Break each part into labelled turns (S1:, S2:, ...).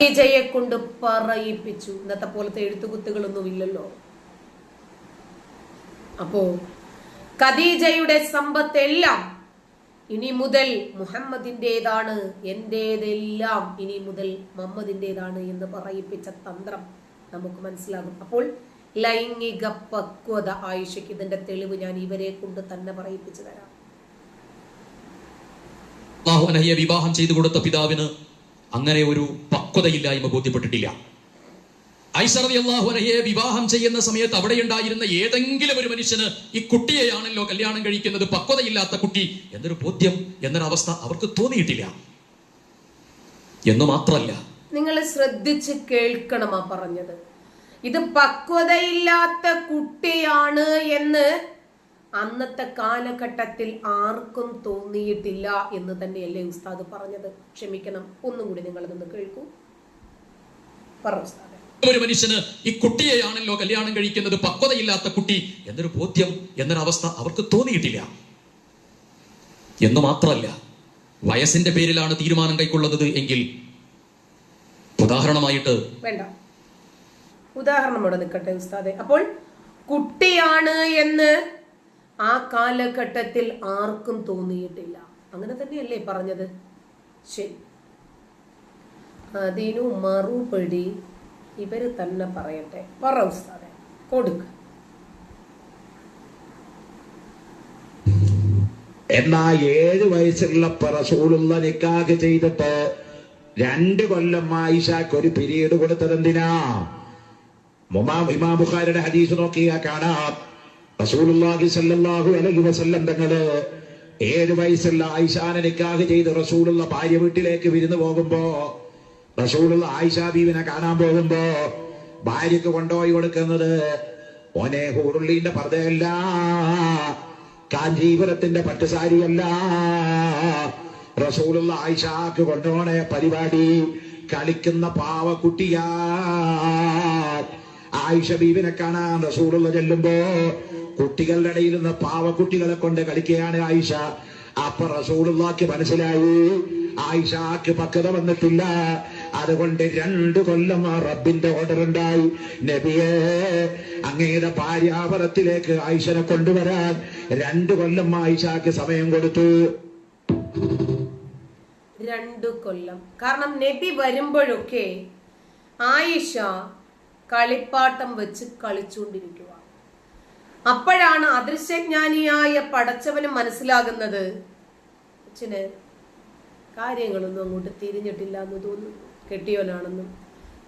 S1: ഖദീജയെ കൊണ്ട് പറയിപ്പിച്ചു. ഇന്നത്തെ പോലത്തെ എഴുത്തുകുത്തുകളൊന്നും ഇല്ലല്ലോ അപ്പോ ഖദീജയുടെ സമ്പത്തെല്ലാം ഇനി മുതൽ മുഹമ്മദിന്റെതാണ് എന്റേതെല്ലാം ഇനി മുതൽ മുഹമ്മദിന്റെതാണ് എന്ന് പറയിപ്പിച്ച തന്ത്രം നമുക്ക് മനസ്സിലാകും. അപ്പോൾ ലൈംഗിക പക്വത ആയിഷയ്ക്ക് ഇതിന്റെ തെളിവ് ഞാൻ ഇവരെ കൊണ്ട് തന്നെ പറയിപ്പിച്ചു തരാം.
S2: വിവാഹം ചെയ്തു കൊടുത്ത പിതാവിന് അങ്ങനെ ഒരു പക്വതയില്ലായ്മ ബോധ്യപ്പെട്ടിട്ടില്ല. ഐസറതി അള്ളാഹു വിവാഹം ചെയ്യുന്ന സമയത്ത് അവിടെ ഉണ്ടായിരുന്ന ഏതെങ്കിലും ഒരു മനുഷ്യന് ഈ കുട്ടിയെയാണല്ലോ കല്യാണം കഴിക്കുന്നത് പക്വതയില്ലാത്ത കുട്ടി എന്നൊരു ബോധ്യം എന്നൊരവസ്ഥ അവർക്ക് തോന്നിയിട്ടില്ല. എന്ന് മാത്രമല്ല
S1: നിങ്ങൾ ശ്രദ്ധിച്ച് കേൾക്കണമാ പറഞ്ഞത്. ഇത് പക്വതയില്ലാത്ത കുട്ടിയാണ് എന്ന് അന്നത്തെ കാലഘട്ടത്തിൽ ആർക്കും തോന്നിയിട്ടില്ല എന്ന് തന്നെയല്ലേ ഉസ്താദ് പറഞ്ഞത്. ക്ഷമിക്കണം ഒന്നും കൂടി നിങ്ങളതൊന്ന് കേൾക്കൂ. പറ ഉസ്താദ്
S2: ഒരു മനുഷ്യന് ഈ കുട്ടിയെയാണല്ലോ കല്യാണം കഴിക്കുന്നത്? പക്വതയില്ലാത്ത കുട്ടി. എന്നൊരു ബോധ്യം എന്നൊരവസ്ഥ അവർക്ക് തോന്നിയിട്ടില്ല. എന്ന് മാത്രമല്ല വയസ്സിന്റെ പേരിലാണ് തീരുമാനം കൈക്കൊള്ളുന്നത് എങ്കിൽ ഉദാഹരണമായിട്ട്
S1: വേണ്ട. ഉദാഹരണം ഇവിടെ നിൽക്കട്ടെ ഉസ്താദെ. അപ്പോൾ കുട്ടിയാണ് എന്ന് ആ കാലഘട്ടത്തിൽ ആർക്കും തോന്നിയിട്ടില്ല. അങ്ങനെ തന്നെയല്ലേ പറഞ്ഞത്? ശരി. അതിനു മറുപടി ഇവർ തന്നെ പറയട്ടെ. പറ ഉസ്താദെ കൊടുക്ക.
S3: എന്നാ ഏഴ് വയസ്സുള്ള റസൂലുള്ള നിക്കാഹ് ചെയ്തിട്ട് രണ്ട് കൊല്ലം ആയിഷാക്ക് ഒരു പിരീഡ് കൊടുത്തത് എന്തിനാ? ഇമാം ബുഖാരിയുടെ ഹദീസ് നോക്കിയാ കാണാം. റസൂലുള്ളാഹി സല്ലല്ലാഹു അലൈഹി വസല്ലം തങ്ങൾ ഏഴ് വയസ്സുള്ള ആയിഷാനെ നിക്കാഹ് ചെയ്ത് റസൂലുള്ള ഭാര്യ വീട്ടിലേക്ക് വിരുന്ന് പോകുമ്പോ റസൂലുള്ള ആയിഷാ ബീവിനെ കാണാൻ പോകുമ്പോ ഭാര്യക്ക് കൊണ്ടുപോയി കൊടുക്കുന്നത് ഓനെ ഹൂറുള്ളീന്റെ പർദ്ദയല്ല കാഞ്ചീപുരത്തിന്റെ പട്ടുസാരിയല്ല റസൂലുള്ള ആയിഷാക്ക് കൊണ്ടുപോണ പരിപാടി കളിക്കുന്ന പാവക്കുട്ടിയാ. ആയിഷ ബീവിനെ കാണാൻ റസൂലുള്ള ചെല്ലുമ്പോ കുട്ടികളുടെ ഇടയിൽ നിന്ന് പാവക്കുട്ടികളെ കൊണ്ട് കളിക്കുകയാണ് ആയിഷ. അപ്പൊ റസൂലുള്ളാക്ക് മനസ്സിലായി ആയിഷാക്ക് പക്വത വന്നിട്ടില്ല. അതുകൊണ്ട് രണ്ടു കൊല്ലം ആ റബ്ബിന്റെ ഓർഡർ ഉണ്ടായി. നബിയെ അങ്ങയുടെ ഭാര്യാപരത്തിലേക്ക് ആയിഷനെ കൊണ്ടുവരാൻ രണ്ടു കൊല്ലം ആയിഷാക്ക് സമയം കൊടുത്തു.
S1: രണ്ടു കൊല്ലം. കാരണം നബി വരുമ്പോഴൊക്കെ ആയിഷ കളിപ്പാട്ടം വെച്ച് കളിച്ചുകൊണ്ടിരിക്കുക അപ്പോഴാണ് അദൃശ്യജ്ഞാനിയായ പടച്ചവന് മനസ്സിലാകുന്നത്. കാര്യങ്ങളൊന്നും അങ്ങോട്ട് തിരിഞ്ഞിട്ടില്ല എന്ന് തോന്നുന്നു. കെട്ടിയോനാണെന്നും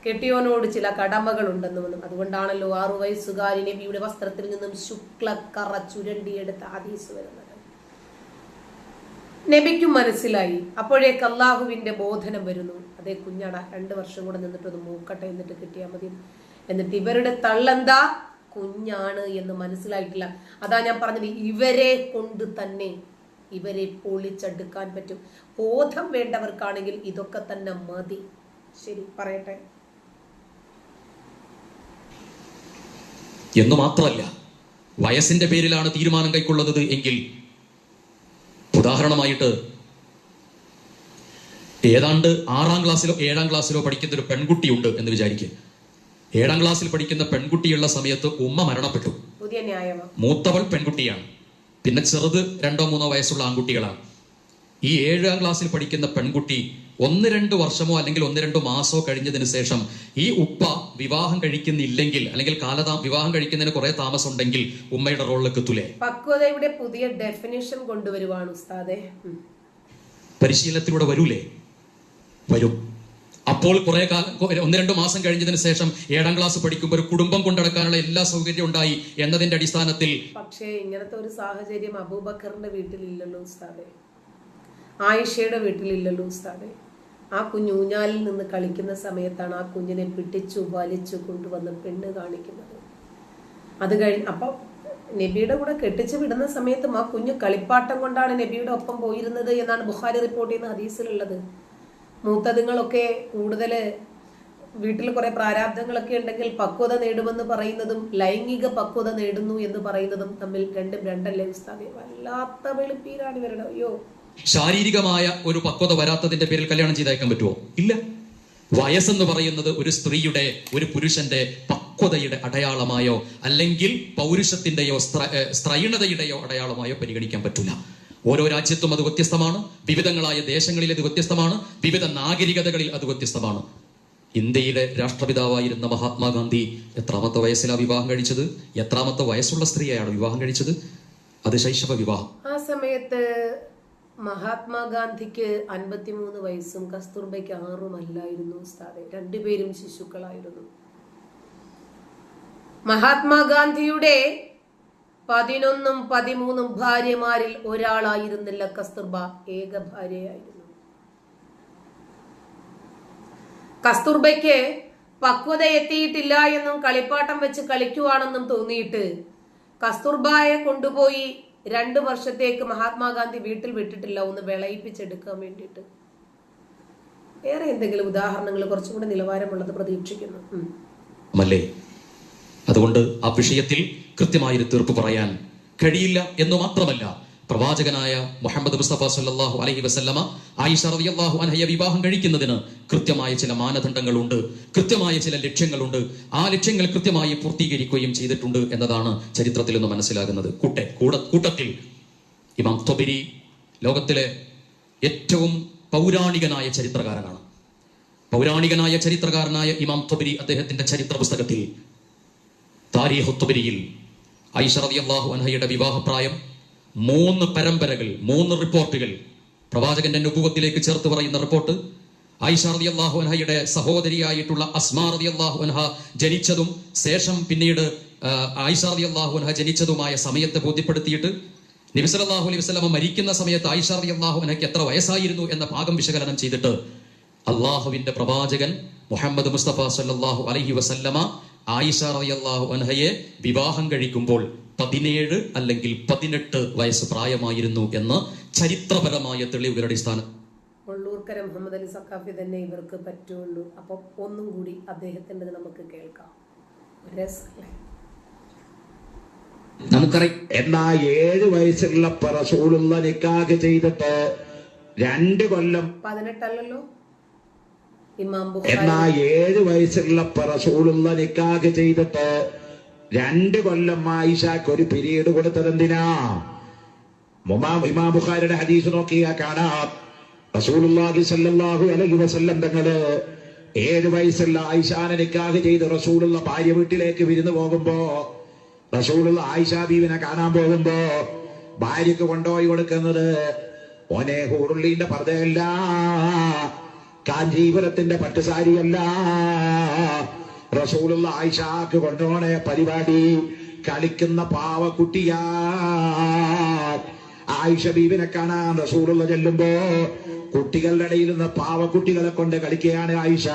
S1: കെട്ടിയോനോട് ചില കടമകളുണ്ടെന്നും അതുകൊണ്ടാണല്ലോ ആറു വയസ്സുകാരി നബിയുടെ വസ്ത്രത്തിൽ നിന്നും ശുക്ലക്കറ ചുരണ്ടിയെടുത്ത ഹദീസ് വരുന്നത്. നബിക്കും മനസ്സിലായി. അപ്പോഴേക്ക് അള്ളാഹുവിന്റെ ബോധനം വരുന്നു. അതേ കുഞ്ഞട രണ്ട് വർഷം കൂടെ നിന്നിട്ടൊന്ന് മൂക്കട്ടെ എന്നിട്ട് കിട്ടിയാൽ മതി. എന്നിട്ട് ഇവരുടെ തള്ളെന്താ? കുഞ്ഞാണ് എന്ന് മനസ്സിലായിട്ടില്ല. അതാ ഞാൻ പറഞ്ഞത് ഇവരെ കൊണ്ട് തന്നെ ഇവരെ പൊളിച്ചെടുക്കാൻ പറ്റും. ബോധം വേണ്ടവർക്കാണെങ്കിൽ ഇതൊക്കെ തന്നെ മതി. ശരി പറയട്ടെ.
S2: എന്ന് മാത്രമല്ല വയസ്സിന്റെ പേരിലാണ് തീരുമാനം കൈക്കൊള്ളുന്നത് എങ്കിൽ ഉദാഹരണമായിട്ട് ഏതാണ്ട് ആറാം ക്ലാസ്സിലോ ഏഴാം ക്ലാസ്സിലോ പഠിക്കുന്ന ഒരു പെൺകുട്ടിയുണ്ട് എന്ന് വിചാരിക്കുക. ഏഴാം ക്ലാസ്സിൽ പഠിക്കുന്ന പെൺകുട്ടിയുള്ള സമയത്ത് ഉമ്മ മരണപ്പെട്ടു. മൂത്തവൾ പെൺകുട്ടിയാണ്. പിന്നെ ചെറുത് രണ്ടോ മൂന്നോ വയസ്സുള്ള ആൺകുട്ടികളാണ്. ഈ ഏഴാം ക്ലാസ്സിൽ പഠിക്കുന്ന പെൺകുട്ടി ഒന്ന് രണ്ട് വർഷമോ അല്ലെങ്കിൽ ഒന്ന് രണ്ട് മാസമോ കഴിഞ്ഞതിന് ശേഷം ഈ ഉപ്പ വിവാഹം കഴിക്കുന്നില്ലെങ്കിൽ അല്ലെങ്കിൽ കാലതാ വിവാഹം കഴിക്കുന്നതിന് കുറെ താമസം ഉണ്ടെങ്കിൽ ഉമ്മയുടെ റോളിലേക്ക് എത്തൂലേ
S1: പക്വതയുടെ പുതിയ ഡെഫിനിഷൻ കൊണ്ടുവരുവാണ് ഉസ്താദേ.
S2: പരിശീലനത്തിലൂടെ വരൂലേ? വരും. അപ്പോൾ കുറെ കാലം ഒന്ന് രണ്ട് മാസം കഴിഞ്ഞതിന് ശേഷം ഏഴാം ക്ലാസ് പഠിക്കുമ്പോൾ ഒരു കുടുംബം കൊണ്ടടക്കാനുള്ള എല്ലാ സൗകര്യവും ഉണ്ടായി എന്നതിന്റെ അടിസ്ഥാനത്തിൽ
S1: പക്ഷേ ഇങ്ങനത്തെ ഒരു സാഹചര്യം അബൂബക്കറിന്റെ വീട്ടിലില്ലല്ലോ ഉസ്താദെ. ആയിഷയുടെ വീട്ടിലില്ലല്ലോ ഉസ്താദെ. ആ കുഞ്ഞൂഞ്ഞാലിൽ നിന്ന് കളിക്കുന്ന സമയത്താണ് ആ കുഞ്ഞിനെ പിടിച്ചു വലിച്ചു കൊണ്ടുവന്ന് പെണ്ണ് കാണിക്കുന്നത്. അത് കഴിഞ്ഞ് അപ്പം നബിയുടെ കൂടെ കെട്ടിച്ചു വിടുന്ന സമയത്തും ആ കുഞ്ഞു കളിപ്പാട്ടം കൊണ്ടാണ് നബിയുടെ ഒപ്പം പോയിരുന്നത് എന്നാണ് ബുഹാരി റിപ്പോർട്ട് ചെയ്യുന്ന ഹദീസിലുള്ളത്. മൂത്തതുങ്ങളൊക്കെ കൂടുതൽ വീട്ടിൽ കുറെ പ്രാരാബ്ദങ്ങളൊക്കെ ഉണ്ടെങ്കിൽ പക്വത നേടുമെന്ന് പറയുന്നതും ലൈംഗിക പക്വത നേടുന്നു എന്ന് പറയുന്നതും തമ്മിൽ രണ്ടും രണ്ടല്ലേ ഉസ്താദി? വല്ലാത്ത വെളുപ്പീരാണ് ഇവരുടെ. അയ്യോ.
S2: ശാരീരികമായ ഒരു പക്വത വരാത്തതിന്റെ പേരിൽ കല്യാണം ചെയ്തയക്കാൻ പറ്റുമോ ഇല്ല. വയസ്സെന്ന് പറയുന്നത് ഒരു സ്ത്രീയുടെ ഒരു പുരുഷന്റെ പക്വതയുടെ അടയാളമായോ അല്ലെങ്കിൽ പൗരുഷത്തിന്റെയോ സ്ത്രീണതയുടെയോ അടയാളമായോ പരിഗണിക്കാൻ പറ്റില്ല. ഓരോ രാജ്യത്തും അത് വ്യത്യസ്തമാണ്. വിവിധങ്ങളായ ദേശങ്ങളിൽ അത് വ്യത്യസ്തമാണ്. വിവിധ നാഗരികതകളിൽ അത് വ്യത്യസ്തമാണ്. ഇന്ത്യയിലെ രാഷ്ട്രപിതാവായിരുന്ന മഹാത്മാഗാന്ധി എത്രാമത്തെ വയസ്സിലാണ് വിവാഹം കഴിച്ചത്? എത്രാമത്തെ വയസ്സുള്ള സ്ത്രീയാണ് വിവാഹം കഴിച്ചത്? അത് ശൈശവ വിവാഹം.
S1: ആ സമയത്ത് മഹാത്മാഗാന്ധിക്ക് അൻപത്തിമൂന്ന് വയസ്സും കസ്തൂർബയ്ക്ക് ആറുമല്ലായിരുന്നു ഉസ്താദെ. രണ്ടുപേരും ശിശുക്കളായിരുന്നു. മഹാത്മാഗാന്ധിയുടെ പതിനൊന്നും പതിമൂന്നും ഭാര്യമാരിൽ ഒരാളായിരുന്നില്ല കസ്തൂർബ ഏക ഭാര്യയായിരുന്നു. കസ്തൂർബയ്ക്ക് പക്വത എത്തിയിട്ടില്ല എന്നും കളിപ്പാട്ടം വെച്ച് കളിക്കുവാണെന്നും തോന്നിയിട്ട് കസ്തൂർബായെ കൊണ്ടുപോയി രണ്ട് വർഷത്തേക്ക് മഹാത്മാഗാന്ധി വീട്ടിൽ വിട്ടിട്ടില്ല ഒന്ന് വിളയിപ്പിച്ചെടുക്കാൻ വേണ്ടിയിട്ട്. വേറെ എന്തെങ്കിലും ഉദാഹരണങ്ങൾ കുറച്ചും കൂടെ നിലവാരമുള്ളത് പ്രതീക്ഷിക്കുന്നു.
S2: അതുകൊണ്ട് ആ വിഷയത്തിൽ കൃത്യമായൊരു തീർപ്പ് പറയാൻ കഴിയില്ല എന്ന് മാത്രമല്ല പ്രവാചകനായ മുഹമ്മദ് മുസ്തഫ സല്ലല്ലാഹു അലഹി വസല്ലമ ആയിഷ റളിയല്ലാഹു അൻഹയെ വിവാഹം കഴിക്കുന്നതിന് കൃത്യമായ ചില മാനദണ്ഡങ്ങളുണ്ട് കൃത്യമായ ചില ലക്ഷ്യങ്ങളുണ്ട്. ആ ലക്ഷ്യങ്ങൾ കൃത്യമായി പൂർത്തീകരിക്കുകയും ചെയ്തിട്ടുണ്ട് എന്നതാണ് ചരിത്രത്തിൽ നിന്ന് മനസ്സിലാകുന്നത്. കൂട്ടെ കൂട കൂട്ടത്തിൽ ഇമാം തൊബിരി ലോകത്തിലെ ഏറ്റവും പൗരാണികനായ ചരിത്രകാരനാണ്. പൗരാണികനായ ചരിത്രകാരനായ ഇമാം തൊബിരി അദ്ദേഹത്തിന്റെ ചരിത്ര പുസ്തകത്തിൽ താരീഖ് തൊബിരിയിൽ ഐഷ റളിയല്ലാഹു അൻഹയുടെ വിവാഹപ്രായം മൂന്ന് പരമ്പരകൾ മൂന്ന് റിപ്പോർട്ടുകൾ. പ്രവാചകന്റെ നുപുവത്തിലേക്ക് ചേർത്ത് പറയുന്ന റിപ്പോർട്ട് ഐഷാർദി റളിയല്ലാഹു അൻഹയുടെ സഹോദരിയായിട്ടുള്ള അസ്മാ റളിയല്ലാഹു അൻഹ ജനിച്ചതും ശേഷം പിന്നീട് ഐഷാർദി അള്ളാഹു അൻഹ ജനിച്ചതുമായ സമയത്തെ ബോധ്യപ്പെടുത്തിയിട്ട് നിബിസ് അള്ളാഹു അലൈഹി വസ്ലമ മരിക്കുന്ന സമയത്ത് ഐഷാർദി അള്ളാഹു അൻഹയ്ക്ക് എത്ര വയസ്സായിരുന്നു എന്ന ഭാഗം വിശകലനം ചെയ്തിട്ട് അള്ളാഹുവിന്റെ പ്രവാചകൻ മുഹമ്മദ് മുസ്തഫ സല്ലല്ലാഹു അലഹി വസല്ലമ ആയിഷ റളിയല്ലാഹു അൻഹയെ വിവാഹം കഴിക്കുമ്പോൾ പതിനേഴ് അല്ലെങ്കിൽ പതിനെട്ട് വയസ്സ് പ്രായമായിരുന്നു എന്ന് ചരിത്രപരമായ തെളിവുകളുടെ അടിസ്ഥാനം
S1: വള്ളൂർക്കര മുഹമ്മദ് അലി സക്കാഫി തന്നെ ഇവർക്ക് പറ്റുള്ളൂ. അപ്പൊ ഒന്നും കൂടി അദ്ദേഹത്തിന്റെ നമുക്ക് കേൾക്കാം.
S2: നമുക്കറിയാം.
S3: എന്നാ ഏഴ് വയസ്സുള്ള റസൂലുള്ള നിക്കാഹ് ചെയ്തിട്ട് രണ്ട് കൊല്ലം
S1: പതിനെട്ടല്ലല്ലോ? ഇമാം
S3: എന്നാ ഏഴ് വയസ്സുള്ള റസൂലുള്ള നിക്കാഹ് ചെയ്തിട്ട് രണ്ട് കൊല്ലം ആയിഷാക്ക് ഒരു പിരീഡ് കൊടുത്തതെന്തിനാ? മുമാം ഇമാം ബുഖാരിയുടെ ഹദീസ് നോക്കിയാ കാണാം. റസൂലുള്ളാഹി സല്ലല്ലാഹു അലൈഹി വസല്ലം തങ്ങൾ ഏഴ് വയസ്സുള്ള ആയിഷാനെ നിക്കാഹ് ചെയ്ത് റസൂലുള്ള ഭാര്യ വീട്ടിലേക്ക് വിരുന്ന് പോകുമ്പോ റസൂലുള്ള ആയിഷാ ബീവിനെ കാണാൻ പോകുമ്പോ ഭാര്യക്ക് കൊണ്ടുപോയി കൊടുക്കുന്നത് ഓനെ ഹൂറുള്ളീന്റെ പർദ്ദയല്ല കാഞ്ചീപുരത്തിന്റെ പട്ടുസാരിയല്ല റസൂലുള്ള ആയിഷാക്ക് കൊണ്ടോണേ പരിപാടി. കളിക്കുന്ന പാവക്കുട്ടിയാ. ആയിഷ ബീബിനെ കാണാൻ റസൂലുള്ള ചെല്ലുമ്പോ കുട്ടികളുടെ ഇടയിൽ നിന്ന് പാവക്കുട്ടികളെ കൊണ്ട് കളിക്കുകയാണ് ആയിഷ.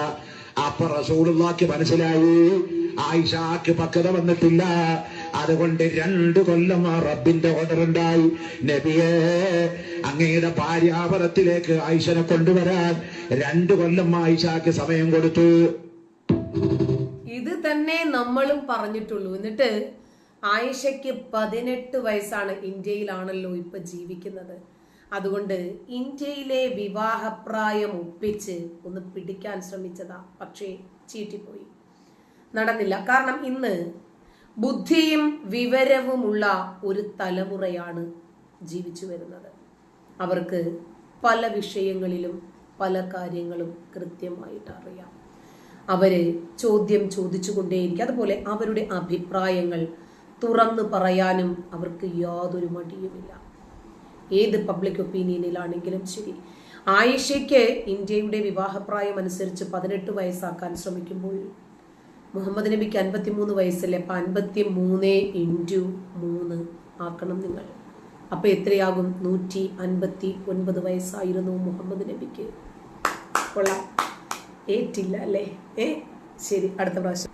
S3: അപ്പൊ റസൂലുള്ളാക്ക് മനസ്സിലായി. ആയിഷാക്ക് പക്വത വന്നിട്ടില്ല. അതുകൊണ്ട് രണ്ടു കൊല്ലം ആ റബ്ബിന്റെ ഓർഡർ ഉണ്ടായി നബിയെ അങ്ങയുടെ ഭാര്യാപരത്തിലേക്ക് ആയിഷനെ കൊണ്ടുവരാൻ രണ്ടു കൊല്ലം ആയിഷാക്ക് സമയം കൊടുത്തു.
S1: തന്നെ നമ്മളും പറഞ്ഞിട്ടുള്ളൂ. എന്നിട്ട് ആയിഷയ്ക്ക് പതിനെട്ട് വയസ്സാണ് ഇന്ത്യയിലാണല്ലോ ഇപ്പൊ ജീവിക്കുന്നത്. അതുകൊണ്ട് ഇന്ത്യയിലെ വിവാഹപ്രായം ഒപ്പിച്ച് ഒന്ന് പിടിക്കാൻ ശ്രമിച്ചതാ. പക്ഷേ ചീറ്റിപ്പോയി. നടന്നില്ല. കാരണം ഇന്ന് ബുദ്ധിയും വിവരവുമുള്ള ഒരു തലമുറയാണ് ജീവിച്ചു വരുന്നത്. അവർക്ക് പല വിഷയങ്ങളിലും പല കാര്യങ്ങളും കൃത്യമായിട്ട് അറിയാം. അവർ ചോദ്യം ചോദിച്ചുകൊണ്ടേയിരിക്കും. അതുപോലെ അവരുടെ അഭിപ്രായങ്ങൾ തുറന്നു പറയാനും അവർക്ക് യാതൊരു മടിയുമില്ല. ഏത് പബ്ലിക് ഒപ്പീനിയനിലാണെങ്കിലും ശരി. ആയിഷയ്ക്ക് ഇന്ത്യയുടെ വിവാഹപ്രായം അനുസരിച്ച് പതിനെട്ട് വയസ്സാക്കാൻ ശ്രമിക്കുമ്പോൾ മുഹമ്മദ് നബിക്ക് അൻപത്തിമൂന്ന് വയസ്സല്ലേ? അപ്പം അൻപത്തി മൂന്ന് ഇന്റു മൂന്ന് ആക്കണം നിങ്ങൾ. അപ്പം എത്രയാകും? നൂറ്റി അൻപത്തി ഒൻപത് വയസ്സായിരുന്നു മുഹമ്മദ് നബിക്ക്. കൊള്ളാം. ഏറ്റില്ല അല്ലേ? ഏ ശരി അടുത്ത പ്രാവശ്യം.